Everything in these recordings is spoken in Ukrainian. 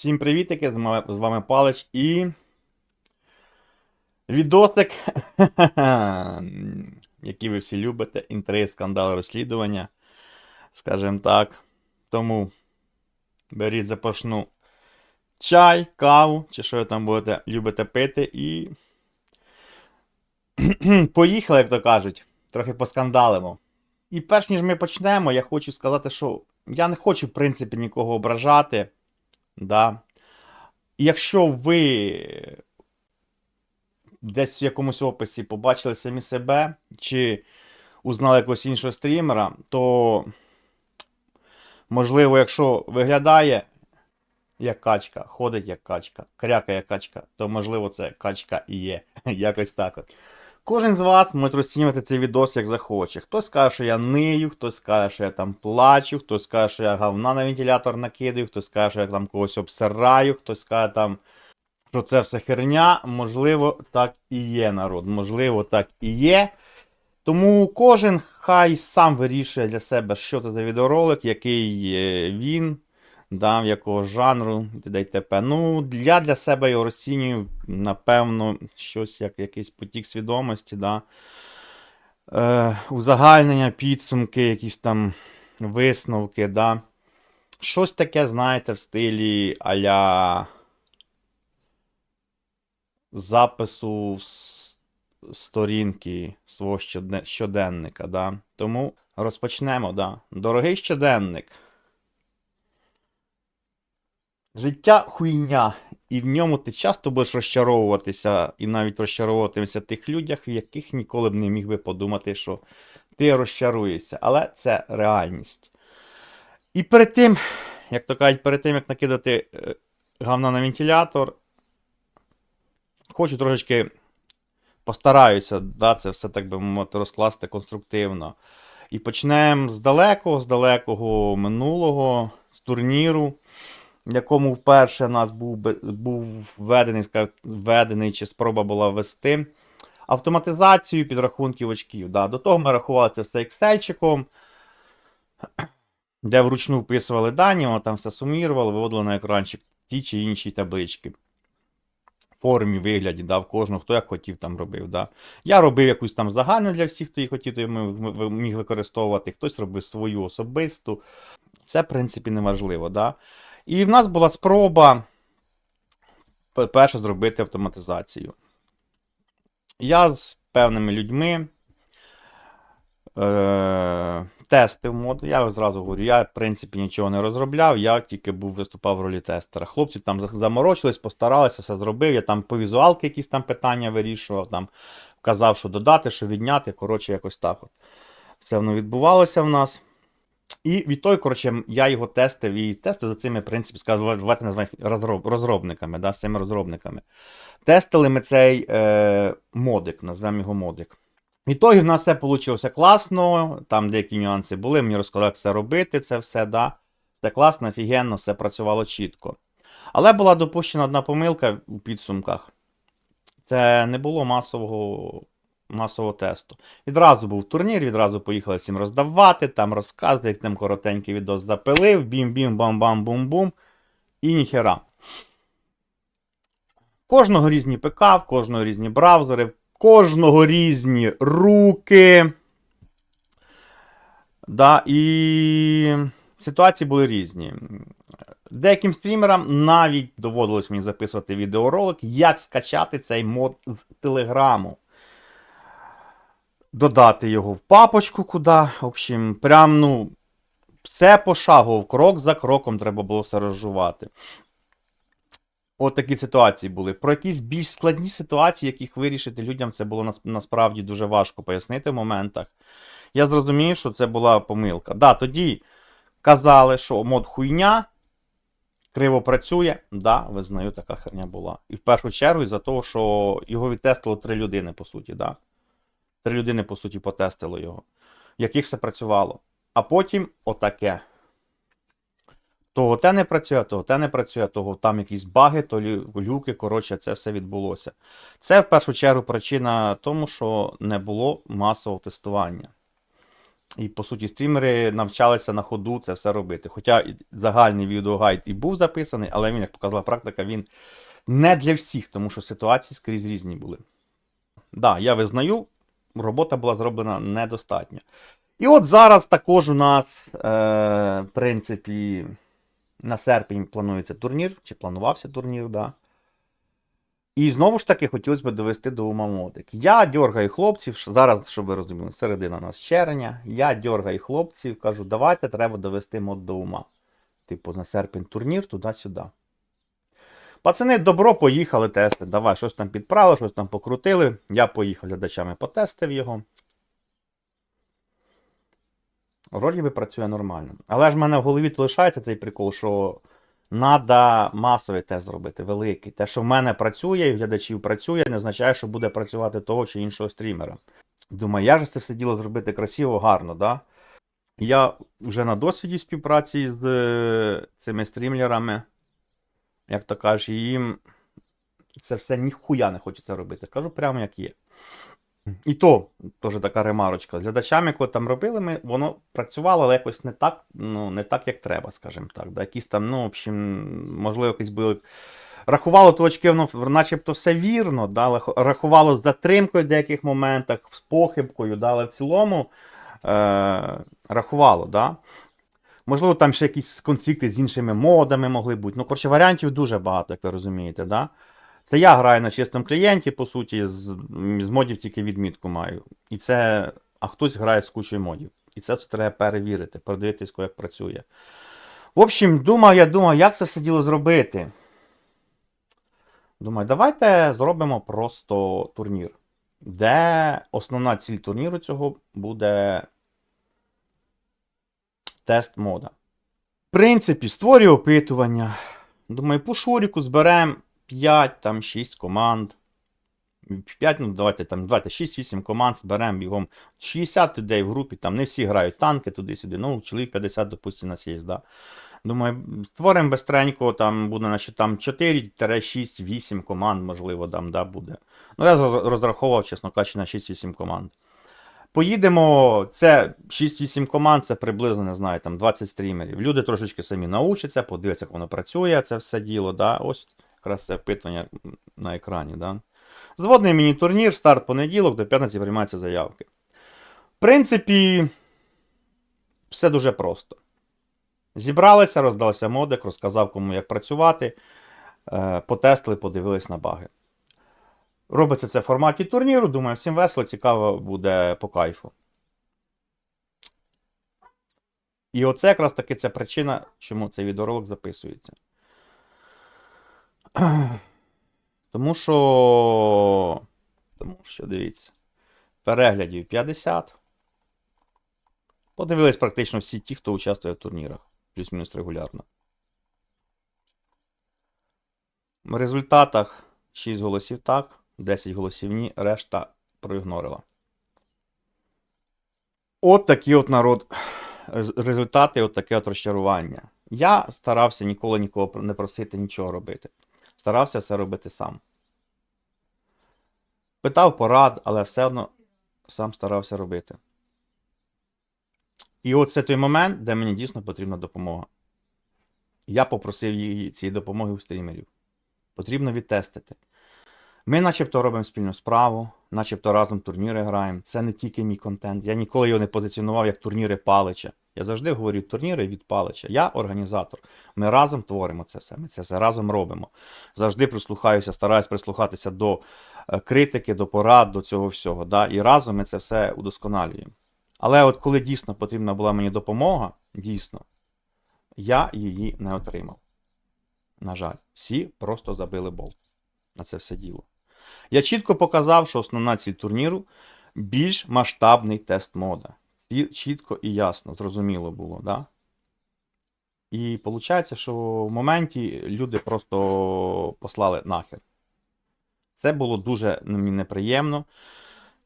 Всім привітики, з вами, Палич і. Відосик, який ви всі любите, інтриги, скандали, розслідування. Скажімо так. Тому беріть запашну чай, каву, чи що ви там будете любите пити, і. Поїхали, як то кажуть, трохи поскандалимо. І перш ніж ми почнемо, я хочу сказати, що я не хочу, в принципі, нікого ображати. Да. Якщо ви десь в якомусь описі побачили самі себе, чи узнали якогось іншого стрімера, то, можливо, якщо виглядає як качка, ходить як качка, крякає як качка, то можливо це качка і є. Якось так от. Кожен з вас може розцінювати цей відос як захоче. Хтось скаже, що я нию, хтось скаже, що я там плачу, хтось скаже, що я говна на вентилятор накидаю, хтось скаже, що я там когось обсираю, хтось скаже там, що це все херня. Можливо, так і є народ. Можливо, так і є. Тому кожен хай сам вирішує для себе, що це за відеоролик, який е, він, да, в якого жанру, і т.п. Ну, я для себе його розцінюю, напевно, щось як якийсь потік свідомості, да. е, узагальнення, підсумки, якісь там висновки, да. Щось таке, знаєте, в стилі а-ля запису сторінки свого щоденника. Да. Тому розпочнемо. Да. Дорогий щоденник. Життя хуйня, і в ньому ти часто будеш розчаровуватися і навіть розчаровуватися тих людях, в яких ніколи б не міг би подумати, що ти розчаруєшся. Але це реальність. І перед тим, як то кажуть, перед тим, як накидати е, говна на вентилятор, хочу трошечки постараюся, да, це все так би мовити, розкласти конструктивно. І почнемо з далекого, з далекого минулого, з турніру, в якому вперше нас був, був введений, введений, чи спроба була ввести автоматизацію підрахунків очків. Да. До того ми рахували це все Excel-чиком, де вручну вписували дані, воно там все сумірувало, виводило на екранчик ті чи інші таблички. Формі, вигляді, да, в кожного, хто як хотів там робив. Да. Я робив якусь там загальну для всіх, хто її хотів, то міг використовувати, хтось робив свою особисту. Це, в принципі, не важливо. Да. І в нас була спроба пе- перше зробити автоматизацію. Я з певними людьми е- тестив мод. Я зразу говорю, я, в принципі, нічого не розробляв, я тільки був виступав в ролі тестера. Хлопці там заморочились, постаралися, все зробив. Я там по візуалки якісь там питання вирішував, там вказав, що додати, що відняти. Коротше, якось так. От. Все воно відбувалося в нас. І від той, коротше, я його тестив і тестив за цими, в принципі, давайте розроб, розробниками, да, цими розробниками. Тестили ми цей е, модик, назвемо його модик. В ітогі в нас все вийшло класно, там деякі нюанси були, мені розказали, як все робити, це все, да. Все класно, офігенно, все працювало чітко. Але була допущена одна помилка у підсумках. Це не було масового, масового тесту. Відразу був турнір, відразу поїхали всім роздавати, там розказувати, як там коротенький відос запилив, бім-бім, бам-бам-бум-бум. І ніхера. Кожного різні ПК, в кожного різні браузери, в кожного різні руки. Да, і ситуації були різні. Деяким стрімерам навіть доводилось мені записувати відеоролик, як скачати цей мод з Телеграму. Додати його в папочку куди. В общем, прям, ну, все пошагово, крок за кроком треба було все розжувати. От такі ситуації були. Про якісь більш складні ситуації, яких вирішити людям, це було нас- насправді дуже важко пояснити в моментах. Я зрозумів, що це була помилка. Да, тоді казали, що мод хуйня, криво працює. Да, визнаю, така херня була. І в першу чергу із-за того, що його відтестило три людини, по суті. Да? Три людини, по суті, потестило його, в яких все працювало. А потім отаке. Того те не працює, того те не працює, того там якісь баги, то люки, коротше, це все відбулося. Це в першу чергу причина тому, що не було масового тестування. І, по суті, стрімери навчалися на ходу це все робити. Хоча загальний відеогайд і був записаний, але він, як показала практика, він не для всіх, тому що ситуації скрізь різні були. Так, да, я визнаю, робота була зроблена недостатньо. І от зараз також у нас, е, в принципі, на серпень планується турнір, чи планувався турнір, да. І знову ж таки хотілося б довести до ума модик. Я дьоргаю хлопців, зараз, щоб ви розуміли, середина у нас червня. Я дьоргаю хлопців, кажу, давайте треба довести мод до ума. Типу, на серпень турнір туди-сюди. Пацани, добро, поїхали тести. Давай, щось там підправили, щось там покрутили. Я поїхав глядачами, потестив його. Вроді би працює нормально. Але ж в мене в голові лишається цей прикол, що треба масовий тест зробити, великий. Те, що в мене працює і в глядачів працює, не означає, що буде працювати того чи іншого стрімера. Думаю, я ж це все діло зробити красиво, гарно, да? Я вже на досвіді співпраці з е, цими стрімлерами, як то кажуть, їм це все ніхуя не хочеться робити. Кажу прямо як є. І то, теж така ремарочка. З глядачами, коли там робили, ми, воно працювало, але якось не так, ну, не так, як треба, скажімо так. Да? Якісь там, ну, в общем, можливо, якісь були. Рахувало точки, воно начебто все вірно, да? рахувало з затримкою в деяких моментах, з похибкою, да? але в цілому е- рахувало. Да? Можливо, там ще якісь конфлікти з іншими модами могли бути. Ну, коротше, варіантів дуже багато, як ви розумієте. Да? Це я граю на чистому клієнті, по суті, з, з модів тільки відмітку маю. І це. А хтось грає з кучою модів. І це треба перевірити, подивитись, як працює. В общем, думав, я думав, як це все діло зробити. Думаю, давайте зробимо просто турнір, де основна ціль турніру цього буде тест мода. В принципі, створюю опитування. Думаю, по шуріку зберемо 5, там 6 команд. 5, ну давайте там, давайте 6-8 команд зберемо бігом. 60 людей в групі, там не всі грають танки туди-сюди. Ну, чоловік 50, допустимо, нас є, да. Думаю, створимо бистренько, там буде значить, там 4-6-8 команд, можливо, там, да, буде. Ну, я розраховував, чесно кажучи, на 6-8 команд. Поїдемо, це 6-8 команд, це приблизно, не знаю, там 20 стрімерів. Люди трошечки самі научаться, подивляться, як воно працює, це все діло. Да? Ось якраз це опитування на екрані. Да? Зводний міні-турнір, старт понеділок, до п'ятниці приймаються заявки. В принципі, все дуже просто. Зібралися, роздалися модик, розказав кому як працювати, е, потестили, подивились на баги. Робиться це в форматі турніру. Думаю, всім весело, цікаво буде по кайфу. І оце якраз таки це причина, чому цей відеоролик записується. Тому що. Тому що, дивіться. Переглядів 50. Подивились практично всі ті, хто участвує в турнірах. Плюс-мінус регулярно. В результатах 6 голосів так, 10 голосів ні, решта проігнорила. От такий от народ. Результати, от таке от розчарування. Я старався ніколи нікого не просити нічого робити. Старався все робити сам. Питав порад, але все одно сам старався робити. І от це той момент, де мені дійсно потрібна допомога. Я попросив її цієї допомоги у стрімерів. Потрібно відтестити. Ми начебто робимо спільну справу, начебто разом турніри граємо. Це не тільки мій контент. Я ніколи його не позиціонував як турніри Палича. Я завжди говорю турніри від Палича. Я організатор. Ми разом творимо це все. Ми це все разом робимо. Завжди прислухаюся, стараюсь прислухатися до е, критики, до порад, до цього всього. Да? І разом ми це все удосконалюємо. Але от коли дійсно потрібна була мені допомога, дійсно, я її не отримав. На жаль, всі просто забили болт на це все діло. Я чітко показав, що основна ціль турніру більш масштабний тест мода. Чітко і ясно, зрозуміло було, да? І виходить, що в моменті люди просто послали нахер. Це було дуже мені неприємно.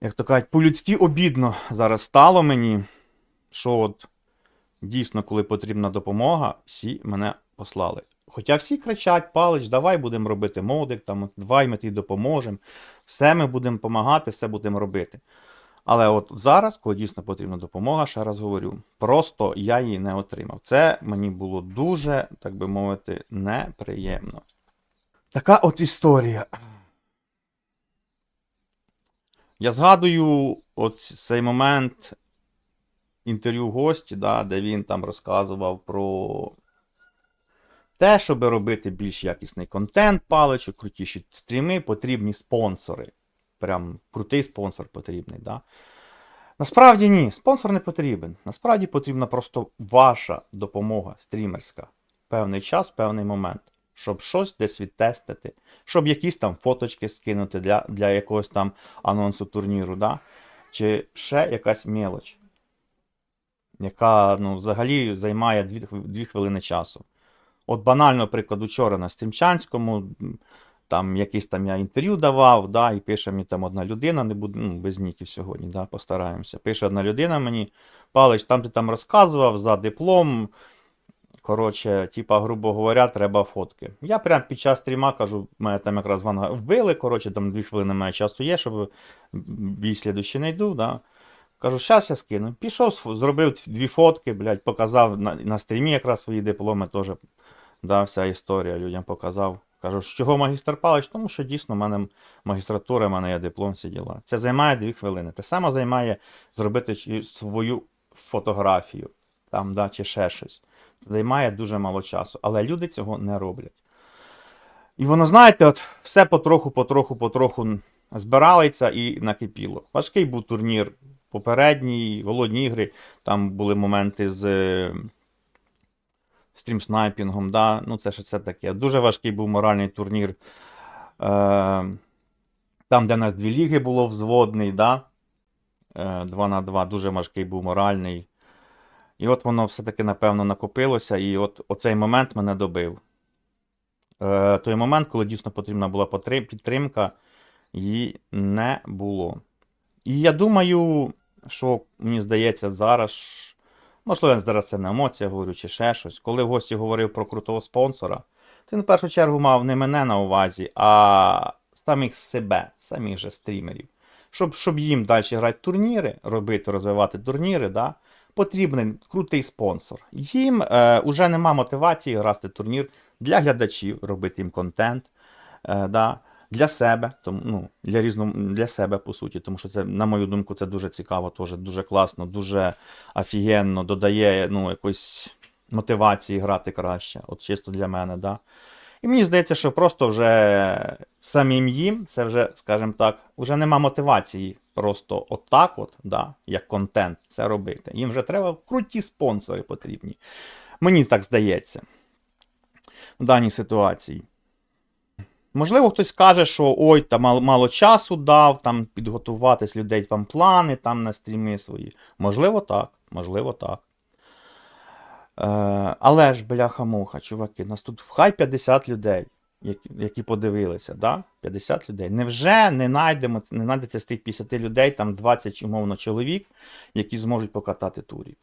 Як то кажуть, по-людськи обідно зараз стало мені, що от дійсно, коли потрібна допомога, всі мене послали. Хоча всі кричать, палич, давай будемо робити модик, там, давай ми тобі допоможемо, все ми будемо допомагати, все будемо робити. Але от зараз, коли дійсно потрібна допомога, ще раз говорю, просто я її не отримав. Це мені було дуже, так би мовити, неприємно. Така от історія. Я згадую от цей момент інтерв'ю гості, да, де він там розказував про те, щоб робити більш якісний контент, паличок, крутіші стріми, потрібні спонсори. Прям крутий спонсор потрібний. Да? Насправді ні, спонсор не потрібен. Насправді потрібна просто ваша допомога стрімерська. Певний час, певний момент. Щоб щось десь відтестити, щоб якісь там фоточки скинути для, для якогось там анонсу турніру, да? чи ще якась мелоч, яка ну, взагалі займає 2, 2 хвилини часу. От банально, приклад, учора на Стрімчанському, там якийсь там я інтерв'ю давав, да, і пише мені там одна людина, не буду, ну, без ніків сьогодні, да, постараємося. Пише одна людина мені, Палич, там ти там розказував за диплом. Коротше, типа, грубо говоря, треба фотки. Я прям під час стріма кажу, мене там якраз ванга вбили, коротше, там дві хвилини має часу є, щоб бій слідущий не йду, да. Кажу, щас я скину. Пішов, зробив дві фотки, блядь, показав на, на стрімі якраз свої дипломи теж. Да, вся історія людям показав. Кажу, з чого магістр Палич? Тому що дійсно в мене магістратура, в мене є диплом, всі діла. Це займає дві хвилини. Те саме займає зробити свою фотографію, там, да, чи ще щось. Займає дуже мало часу, але люди цього не роблять. І воно, знаєте, от все потроху, потроху, потроху збиралося і накипіло. Важкий був турнір попередній, голодні ігри. Там були моменти з стрім-снайпінгом. Да? Ну, це ж це таке. Дуже важкий був моральний турнір. Е, там, де нас дві ліги було взводний, да? е, 2 на 2 дуже важкий був моральний. І от воно все-таки, напевно, накопилося, і от оцей момент мене добив. Е, той момент, коли дійсно потрібна була підтримка, її не було. І я думаю, що мені здається, зараз, можливо, зараз це на емоціях говорю, чи ще щось. Коли в гості говорив про крутого спонсора, ти в першу чергу мав не мене на увазі, а самих себе, самих же стрімерів. Щоб, щоб їм далі грати турніри, робити, розвивати турніри, да, потрібен крутий спонсор. Їм е, уже нема мотивації грати турнір для глядачів, робити їм контент. Е, да, для себе, тому, ну, для, різно, для себе, по суті, тому що це, на мою думку, це дуже цікаво, теж, дуже класно, дуже офігенно, додає ну, якоїсь мотивації грати краще. От чисто для мене, да. І мені здається, що просто вже самим їм, це вже, скажімо так, вже нема мотивації просто отак, от, да, як контент, це робити. Їм вже треба круті спонсори потрібні. Мені так здається. В даній ситуації. Можливо, хтось скаже, що ой, та мало, мало часу дав там підготуватись людей там плани там на стріми свої. Можливо, так, можливо, так. Е, але ж, бляха-муха, чуваки, нас тут хай 50 людей, які, які подивилися, да? 50 людей. Невже не знайдемо, не знайдеться з тих 50 людей, там 20 умовно чоловік, які зможуть покатати турік,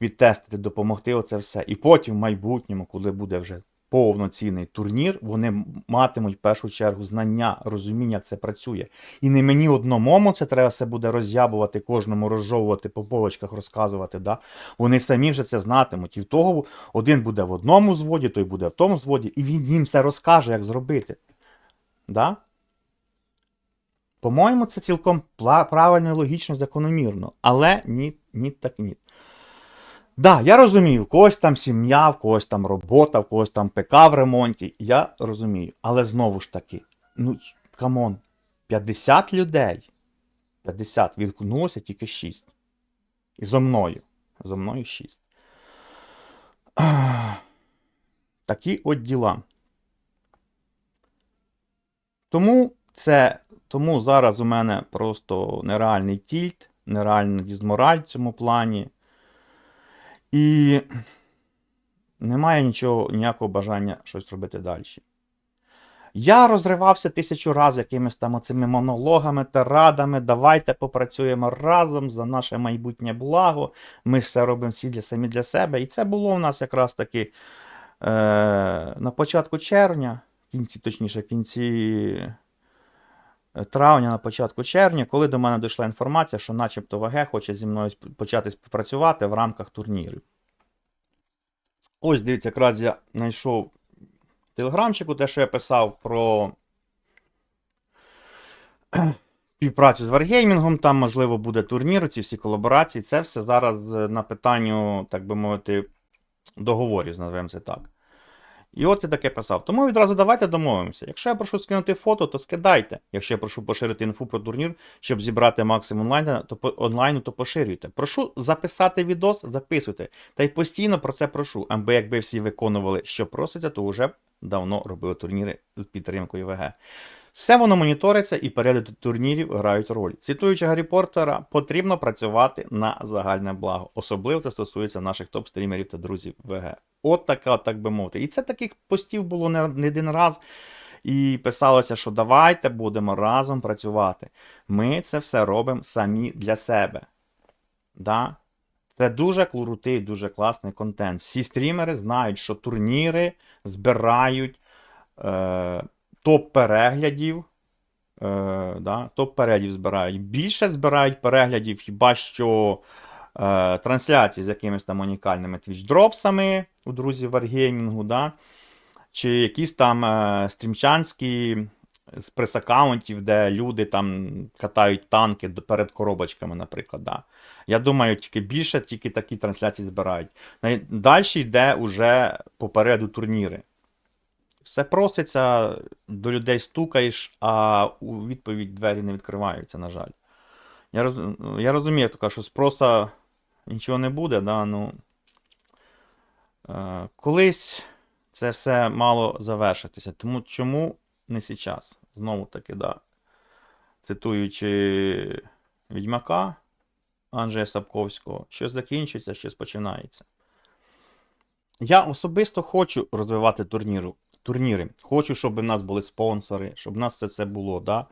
відтестити, допомогти оце все. І потім в майбутньому, коли буде вже повноцінний турнір, вони матимуть в першу чергу знання, розуміння, як це працює. І не мені одному це треба все буде роз'ябувати, кожному розжовувати по полочках, розказувати. Да? Вони самі вже це знатимуть. І в того один буде в одному зводі, той буде в тому зводі, і він їм це розкаже, як зробити. Да? По-моєму, це цілком правильно, і логічно, закономірно. Але ні, ні, так ні. Да, я розумію, в когось там сім'я, в когось там робота, в когось там ПК в ремонті. Я розумію. Але знову ж таки, ну, камон, 50 людей. 50 відгукнулося тільки 6. І зо мною. Зо мною 6. Такі от діла. Тому це. Тому зараз у мене просто нереальний тільт, нереальна дізмораль в цьому плані. І немає нічого, ніякого бажання щось робити далі. Я розривався тисячу разів якимись там оцими монологами, тирадами. Давайте попрацюємо разом за наше майбутнє благо. Ми ж все робимо всі для самі для себе. І це було у нас якраз таки е, на початку червня, кінці, точніше, кінці травня, на початку червня, коли до мене дійшла інформація, що начебто ВГ хоче зі мною почати співпрацювати в рамках турнірів. Ось, дивіться, якраз я знайшов телеграмчику те, що я писав про співпрацю з Wargaming, там, можливо, буде турнір, ці всі колаборації. Це все зараз е, на питанню, так би мовити, договорів, називаємо це так. І от я таке писав. Тому відразу давайте домовимося. Якщо я прошу скинути фото, то скидайте. Якщо я прошу поширити інфу про турнір, щоб зібрати максимум онлайну, то онлайну, то поширюйте. Прошу записати відос, записуйте. Та й постійно про це прошу. Аби якби всі виконували, що проситься, то вже давно робили турніри з підтримкою ВГ. Все воно моніториться і перегляди турнірів грають роль. Цитуючи Гаррі Поттера, потрібно працювати на загальне благо. Особливо це стосується наших топ-стрімерів та друзів ВГ. От така, так би мовити. І це таких постів було не один раз. І писалося, що давайте будемо разом працювати. Ми це все робимо самі для себе. Да? Це дуже крутий, дуже класний контент. Всі стрімери знають, що турніри збирають е, топ переглядів. Е, да, топ переглядів збирають. Більше збирають переглядів, хіба що е, трансляції з якимись там унікальними твіч-дропсами у друзів Wargaming, да, чи якісь там е, стрімчанські з прес-аккаунтів, де люди там катають танки перед коробочками, наприклад. Да. Я думаю, тільки більше тільки такі трансляції збирають. Далі йде уже попереду турніри. Все проситься, до людей стукаєш, а у відповідь двері не відкриваються, на жаль. Я, роз... я розумію, така, що спроса нічого не буде, да, ну, е, колись це все мало завершитися. Тому чому не зараз? Знову таки, да. Цитуючи Відьмака Анджея Сапковського, щось закінчується, щось починається. Я особисто хочу розвивати турніру, турніри. Хочу, щоб в нас були спонсори, щоб в нас це все було. Да?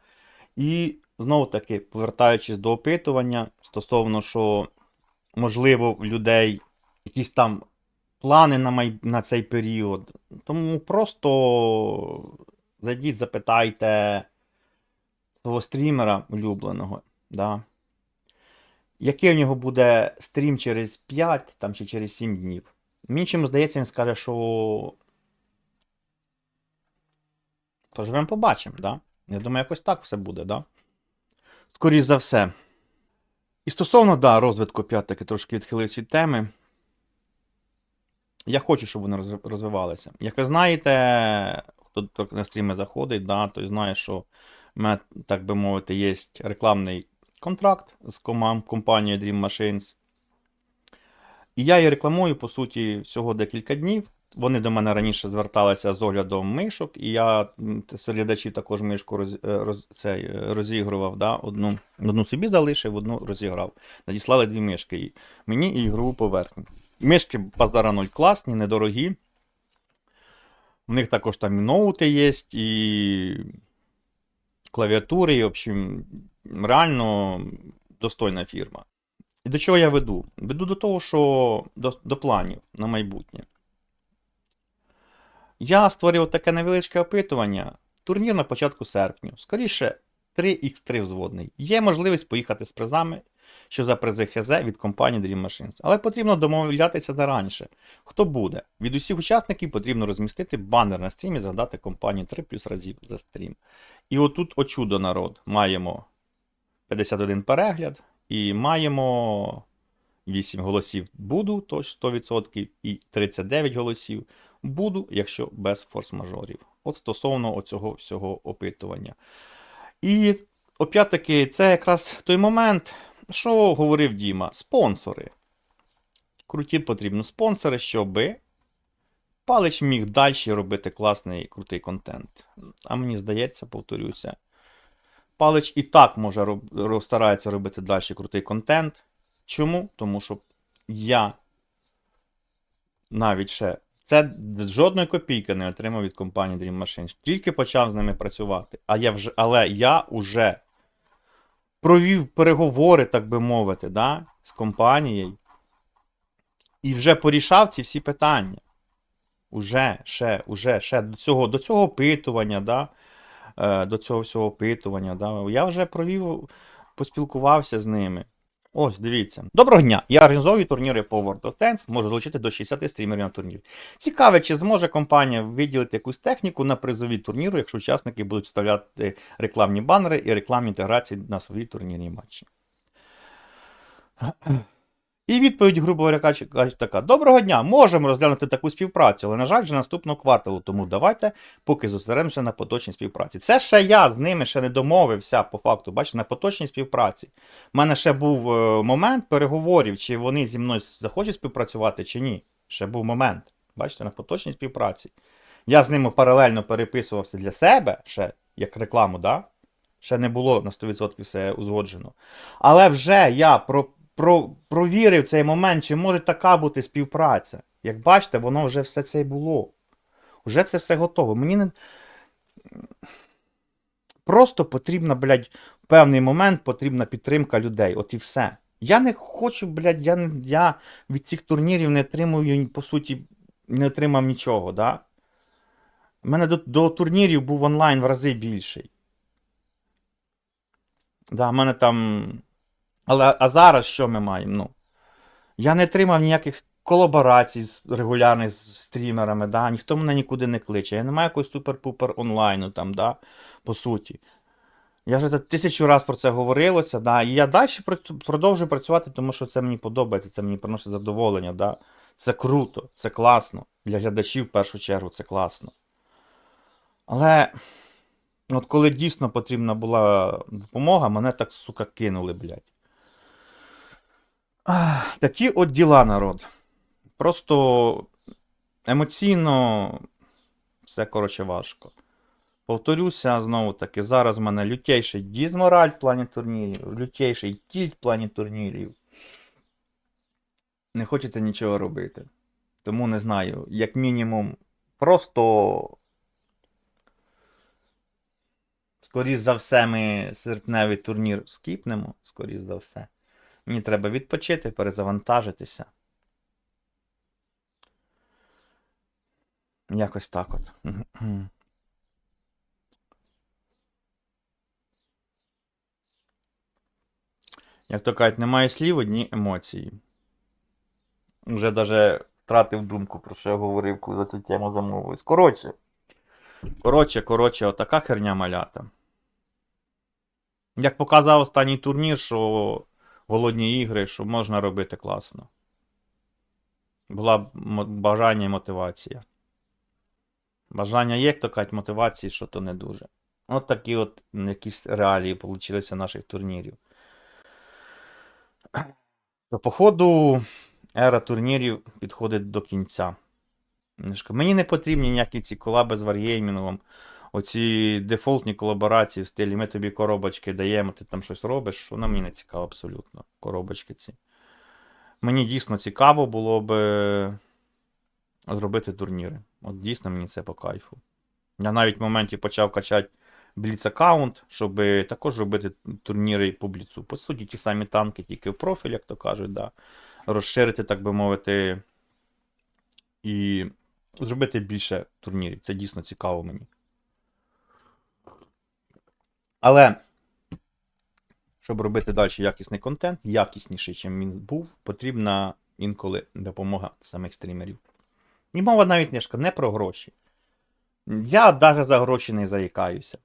І знову таки, повертаючись до опитування стосовно, що можливо в людей якісь там плани на, май... на цей період. Тому просто зайдіть, запитайте свого стрімера улюбленого. Да? Який у нього буде стрім через 5 там, чи через 7 днів. Мені чим здається, він скаже, що. Поживемо, побачимо, да? Я думаю, якось так все буде, да? Скоріше за все. І стосовно, да, розвитку п'ятки трошки відхилився від теми. Я хочу, щоб вони розвивалися. Як ви знаєте, хто на стріми заходить, да, той знає, що в мене, так би мовити, є рекламний контракт з компанією Dream Machines. І я її рекламую, по суті, всього декілька днів. Вони до мене раніше зверталися з оглядом мишок, і я глядачів також мишку роз, е, роз, цей, е, розігрував. Да? Одну, одну собі залишив, одну розіграв. Надіслали дві мишки. Мені і ігрову поверхню. Мишки Базара 0 класні, недорогі. У них також там і ноути є, і клавіатури, і, в общем, реально достойна фірма. І до чого я веду? Веду до того, що до, до планів на майбутнє. Я створив таке невеличке опитування. Турнір на початку серпня. Скоріше, 3х3 взводний. Є можливість поїхати з призами, що за призи ХЗ від компанії Dream Machines. Але потрібно домовлятися зараніше. Хто буде? Від усіх учасників потрібно розмістити банер на стрімі згадати компанію 3 плюс разів за стрім. І отут, о народ, маємо 51 перегляд і маємо 8 голосів буду, тож 100%, і 39 голосів буду, якщо без форс-мажорів. От стосовно оцього всього опитування. І опять-таки, це якраз той момент, що говорив Діма, спонсори. Круті потрібно спонсори, щоб Палич міг далі робити класний крутий контент. А мені здається, повторюся, Палич і так може роб... старається робити далі крутий контент. Чому? Тому що я навіть ще це жодної копійки не отримав від компанії Dream Machines. Тільки почав з ними працювати. А я вже, але я вже провів переговори, так би мовити, да, з компанією. І вже порішав ці всі питання. Уже, ще, уже, ще до цього, до цього опитування, да, е, до цього всього опитування. Да? Я вже провів, поспілкувався з ними. Ось, дивіться. Доброго дня! Я організовую турніри по World of Tanks, можу залучити до 60 стрімерів на турнір. Цікаве, чи зможе компанія виділити якусь техніку на призові турніру, якщо учасники будуть вставляти рекламні банери і рекламні інтеграції на свої турнірні матчі. І відповідь, грубо говоря, така: Доброго дня, можемо розглянути таку співпрацю, але, на жаль, вже наступного кварталу. Тому давайте поки зосередимося на поточній співпраці. Це ще я з ними ще не домовився по факту. Бачите, на поточній співпраці. У мене ще був е, момент переговорів, чи вони зі мною захочуть співпрацювати, чи ні. Ще був момент. Бачите, на поточній співпраці. Я з ними паралельно переписувався для себе, ще як рекламу, да? ще не було на 100% все узгоджено. Але вже я про, про, провірив цей момент, чи може така бути співпраця. Як бачите, воно вже все це було. Вже це все готово. Мені не. Просто потрібна, блядь, певний момент потрібна підтримка людей. От і все. Я не хочу, блядь, я, я від цих турнірів не отримую, по суті, не отримав нічого, да? У мене до, до турнірів був онлайн в рази більший. Да, в мене там. Але а зараз що ми маємо? Ну, я не отримав ніяких колаборацій з регулярних з стрімерами, да? ніхто мене нікуди не кличе. Я не маю якогось супер-пупер онлайну там, да? по суті. Я вже тисячу разів про це говорилося, да? і я далі продовжую працювати, тому що це мені подобається, це мені приносить задоволення. Да? Це круто, це класно. Для глядачів в першу чергу це класно. Але от коли дійсно потрібна була допомога, мене так, сука, кинули, блядь. Такі от діла, народ. Просто емоційно все, коротше, важко. Повторюся, знову таки, зараз в мене лютейший дізмораль в плані турнірів, лютейший тільт в плані турнірів. Не хочеться нічого робити. Тому не знаю, як мінімум, просто. Скоріше за все, ми серпневий турнір скіпнемо, скоріше за все. Мені треба відпочити, перезавантажитися. Якось так от. Як то кажуть, немає слів, одні емоції. Вже навіть втратив думку, про що я говорив, коли за цю тему замовились. Коротше. Коротше, коротше, отака херня малята. Як показав останній турнір, що голодні ігри, що можна робити класно. Була б бажання і мотивація. Бажання є, як то кажуть, мотивації, що то не дуже. От такі от якісь реалії получилися наших турнірів. Походу, ера турнірів підходить до кінця. Мені не потрібні ніякі ці колаби з Wargaming, оці дефолтні колаборації в стилі ми тобі коробочки даємо, ти там щось робиш, воно мені не цікаво абсолютно. Коробочки ці. Мені дійсно цікаво було б зробити турніри. От дійсно мені це по кайфу. Я навіть в моменті почав качати Blitz аккаунт, щоб також робити турніри по бліцу. По суті, ті самі танки, тільки в профіль, як то кажуть, да. розширити, так би мовити, і зробити більше турнірів. Це дійсно цікаво мені. Але, щоб робити далі якісний контент, якісніший, чим він був, потрібна інколи допомога самих стрімерів. І мова навіть не, не про гроші. Я навіть за гроші не заїкаюся.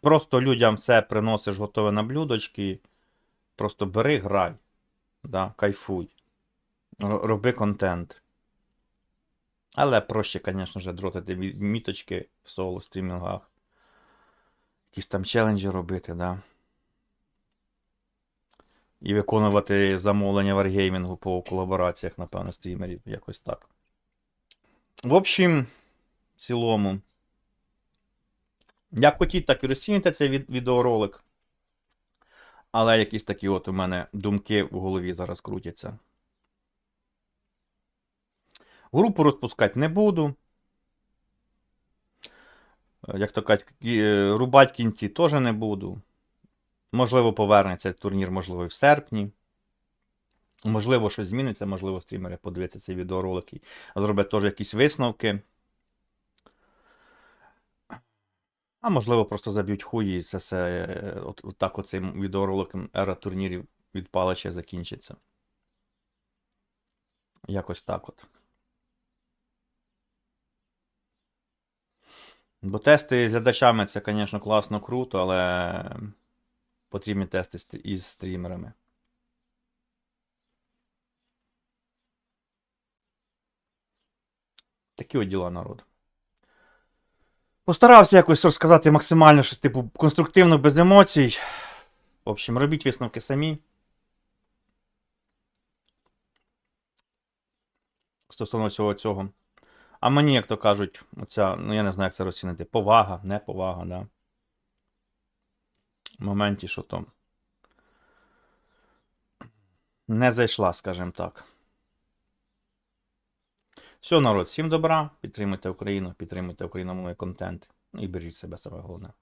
Просто людям це приносиш готове на блюдочки. Просто бери, грай. Да, кайфуй. Роби контент. Але проще, звісно дротити міточки в соло стрімінгах. Якісь там челенджі робити, да. І виконувати замовлення варгеймінгу по колабораціях, напевно, стрімерів. Якось так. В общем, в цілому. Як хотіть, так і розцінюйте цей від- відеоролик. Але якісь такі от у мене думки в голові зараз крутяться. Групу розпускати не буду. Е, Як то кажуть, кі- рубать кінці теж не буду. Можливо, повернеться турнір, можливо, і в серпні. Можливо, щось зміниться, можливо, стрімери подивляться цей відеоролик і зроблять теж якісь висновки. А можливо, просто заб'ють хуї і це все е, от, от так оцим відеороликом ера турнірів від Палича закінчиться. Якось так от. Бо тести з глядачами це, звісно, класно, круто, але потрібні тести із стрімерами. Такі от діла народ. Постарався якось розказати максимально щось, типу, конструктивно, без емоцій. В общем, робіть висновки самі. Стосовно цього цього. А мені, як то кажуть, оця, ну я не знаю, як це розцінити. Повага, неповага, да. В моменті, що то. Не зайшла, скажімо так. Все, народ, всім добра. Підтримуйте Україну, підтримуйте україномовний контент. І бережіть себе саме головне.